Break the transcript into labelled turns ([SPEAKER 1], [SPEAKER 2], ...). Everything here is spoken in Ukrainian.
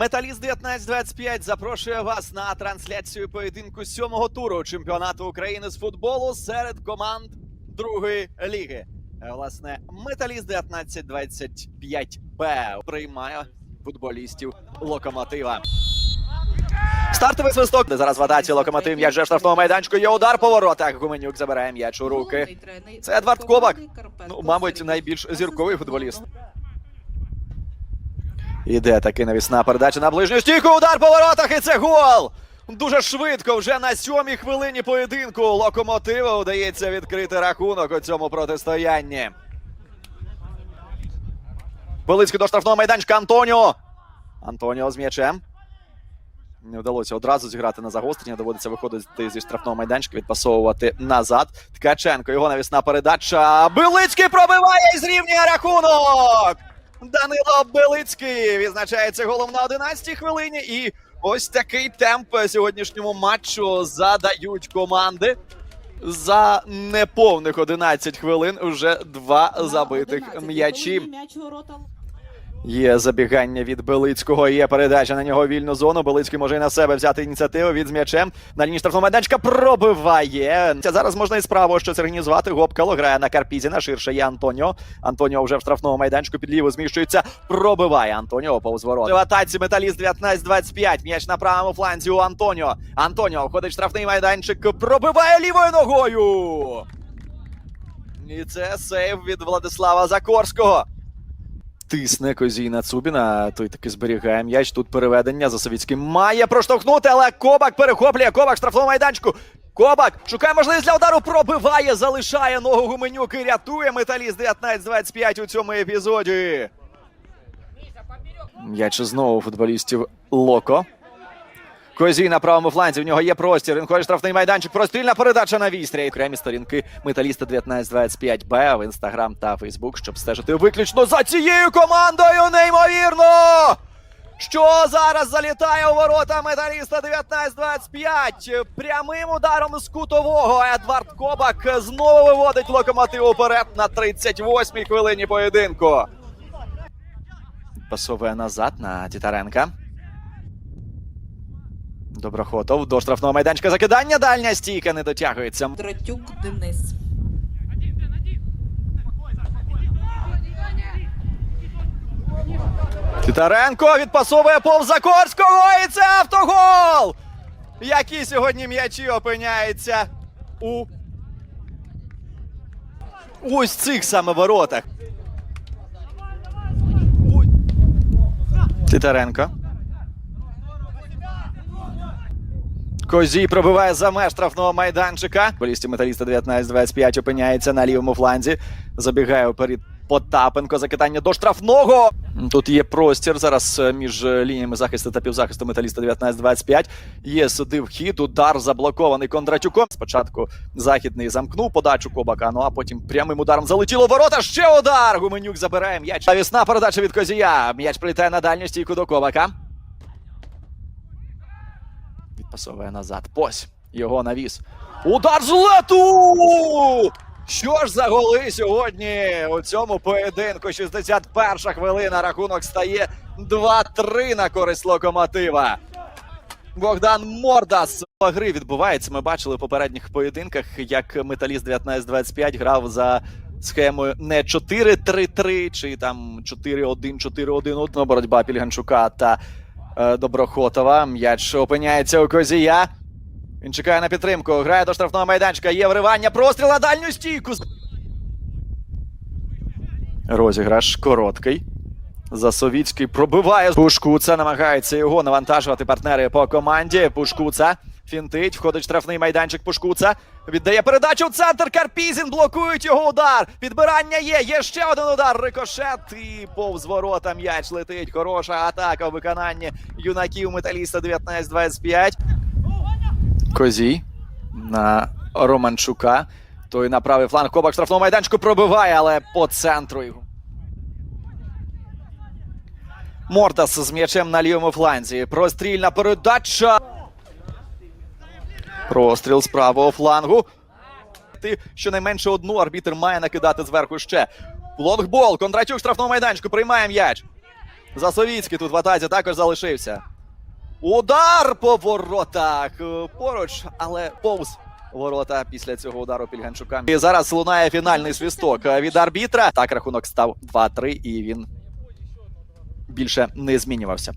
[SPEAKER 1] Металіст 1925 запрошує вас на трансляцію поєдинку сьомого туру чемпіонату України з футболу серед команд другої ліги. Е, Власне, Металіст 1925 Б приймає футболістів локомотива. Стартовий свисток. Де зараз в атаці локомотив м'яч вже в штрафному майданчику. Є удар по воротах. Гуменюк забирає м'яч у руки. Це Едвард Кобак. Ну, мабуть, найбільш зірковий футболіст. Іде таки навісна передача на ближню стійку. Удар по воротах і це гол! Дуже швидко, вже на сьомій хвилині поєдинку локомотиву вдається відкрити рахунок у цьому протистоянні. Велицький до штрафного майданчика Антоніо. Антоніо з м'ячем. Не вдалося одразу зіграти на загострення. Доводиться виходити зі штрафного майданчика, відпасовувати назад. Ткаченко, його навісна передача. Белицький пробиває і зрівнює рахунок. Данило Белицький відзначається голом на 11-й хвилині. І ось такий темп сьогоднішньому матчу задають команди. За неповних 11 хвилин вже два забитих м'ячі. Є забігання від Белицького. Є передача на нього вільну зону. Белицький може і на себе взяти ініціативу від з м'ячем. На лінії штрафного майданчика пробиває. Зараз можна і справа щось організувати. Гопкало грає на Карпізіна. Ширше є Антоніо. Антоніо вже в штрафному майданчику під ліву зміщується. Пробиває Антоніо повз ворота. В атаці металіст 19-25. М'яч на правому фланзі у Антоніо. Антоніо входить в штрафний майданчик. Пробиває лівою ногою. І це сейв від Владислава Закорського. Тисне Козій на Цубіна. Той таки зберігає м'яч. Тут переведення. за Савіцьким має проштовхнути, але Кобак перехоплює. Кобак штрафного майданчику. Кобак шукає можливість для удару. Пробиває, залишає ногу Гуменюк і рятує металіст 19-25 у цьому епізоді. М'яч знову футболістів Локо. Козій на правому фланзі. В нього є простір. Він ходить штрафний майданчик. Прострільна передача на вістрі. Окремі сторінки металіста 1925 Б в інстаграм та Фейсбук, щоб стежити виключно за цією командою. Неймовірно! Що зараз залітає у ворота металіста 1925. Прямим ударом з кутового Едвард Кобак знову виводить локомотив уперед на 38-й хвилині поєдинку. Пасовує назад на Тітаренка. Доброхотов до штрафного майданчика закидання. Дальня стійка не дотягується.
[SPEAKER 2] Дратюк Денис.
[SPEAKER 1] Титаренко відпасовує повз Закорського. І це автогол! Які сьогодні м'ячі опиняються у ось цих саме воротах. Титаренко. Козій пробиває за меж штрафного майданчика. Болісті металіста 19-25 опиняється на лівому фланзі. Забігає вперед Потапенко. Закидання до штрафного. Тут є простір зараз е, між е, лініями захисту та півзахисту металіста 19-25. Є сюди вхід. Удар заблокований Кондратюком. Спочатку західний замкнув подачу Кобака. Ну а потім прямим ударом залетіло ворота. Ще удар. Гуменюк забирає м'яч. Навісна передача від Козія. М'яч прилітає на дальню стійку до Кобака. Відпасовує назад. Пось. Його навіс. Удар з лету! Що ж за голи сьогодні у цьому поєдинку? 61 хвилина. Рахунок стає 2-3 на користь локомотива. Богдан Мордас. Гри відбувається. Ми бачили в попередніх поєдинках, як металіст 19-25 грав за схемою не 4-3-3 чи там 4-1-4-1. Ну, боротьба Пільганчука та Доброхотова. М'яч опиняється у Козія. Він чекає на підтримку. Грає до штрафного майданчика. Є вривання. Простріл на дальню стійку. Розіграш короткий. Засовіцький пробиває. Пушкуца намагається його навантажувати партнери по команді. Пушкуца фінтить, входить штрафний майданчик Пушкуца. Віддає передачу в центр. Карпізін блокують його удар. Підбирання є. Є ще один удар. Рикошет. І повз ворота м'яч летить. Хороша атака у виконанні юнаків металіста 19-25. Козій на Романчука. Той на правий фланг Кобак штрафного майданчику пробиває, але по центру його. Мортас з м'ячем на лівому фланзі. Прострільна передача. Простріл з правого флангу. Ти щонайменше одну арбітр має накидати зверху ще. Лонгбол. Кондратюк штрафного майданчику приймає м'яч. Засовіцький тут в атаці також залишився. Удар по воротах поруч, але повз ворота після цього удару Пільганчука. І зараз лунає фінальний свісток від арбітра. Так рахунок став 2-3, і він більше не змінювався.